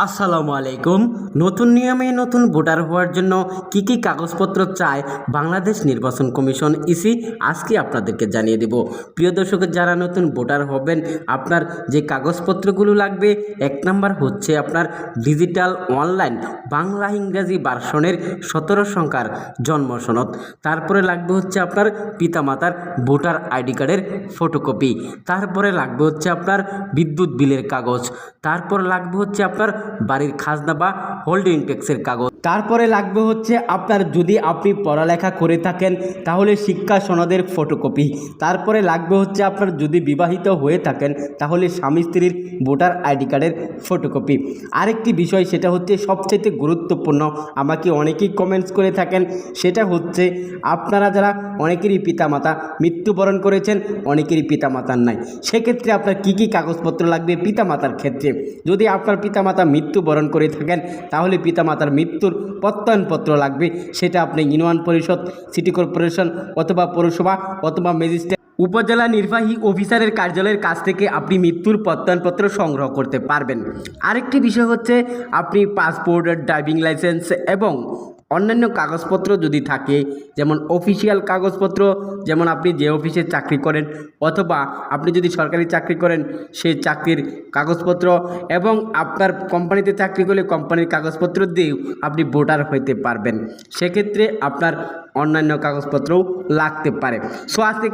আসসালামু আলাইকুম। নতুন নিয়মে নতুন ভোটার হওয়ার জন্য কি কি কাগজপত্র চায় বাংলাদেশ নির্বাচন কমিশন ইসি? আজকে আপনাদেরকে জানিয়ে দেব। প্রিয় দর্শক, যারা নতুন ভোটার হবেন, আপনার যে কাগজপত্রগুলো লাগবে, এক নাম্বার হচ্ছে আপনার ডিজিটাল অনলাইন বাংলা ইংরাজি ভার্সনের সতেরো সংখ্যার জন্ম সনদ। তারপরে লাগবে হচ্ছে আপনার পিতামাতার ভোটার আইডি কার্ডের ফটোকপি। তারপরে লাগবে হচ্ছে আপনার বিদ্যুৎ বিলের কাগজ। তারপর লাগবে হচ্ছে আপনার বাড়ির খাজনা বা হোল্ডিং ট্যাক্সের কাগজ। তারপরে লাগবে হচ্ছে আপনার যদি আপনি পড়ালেখা করে থাকেন, তাহলে শিক্ষা সনদের ফটোকপি তারপরে লাগবে হচ্ছে আপনার যদি বিবাহিত হয়ে থাকেন, তাহলে স্বামী স্ত্রীর ভোটার আইডি কার্ডের ফটোকপি আরেকটি বিষয়, সেটা হচ্ছে সবচেয়ে গুরুত্বপূর্ণ, আমাকে অনেকেই কমেন্টস করে থাকেন, সেটা হচ্ছে আপনারা যারা অনেকেরই পিতামাতা, মৃত্যুবরণ করেছেন, অনেকেরই পিতামাতার নাই। সেক্ষেত্রে আপনার কী কী কাগজপত্র লাগবে পিতামাতার ক্ষেত্রে? যদি আপনার পিতামাতা মৃত্যুবরণ করে থাকেন, তাহলে পিতামাতার মৃত্যুর প্রত্যয়নপত্র লাগবে। সেটা আপনি ইউনিয়ন পরিষদ, সিটি কর্পোরেশন অথবা পৌরসভা অথবা ম্যাজিস্ট্রেট, উপজেলা নির্বাহী অফিসারের কার্যালয়ের কাছ থেকে আপনি মৃত্যুর প্রত্যয়নপত্র সংগ্রহ করতে পারবেন। আরেকটি বিষয় হচ্ছে, আপনি পাসপোর্ট ড্রাইভিং লাইসেন্স এবং অন্যান্য কাগজপত্র যদি থাকে, যেমন অফিসিয়াল কাগজপত্র, যেমন আপনি যে অফিসে চাকরি করেন, অথবা আপনি যদি সরকারি চাকরি করেন সেই চাকরির কাগজপত্র এবং আপনার কোম্পানিতে চাকরি করলে কোম্পানির কাগজপত্র দিয়েও আপনি ভোটার হইতে পারবেন। সেক্ষেত্রে আপনার অন্যান্য কাগজপত্রও লাগতে পারে। সো আজকে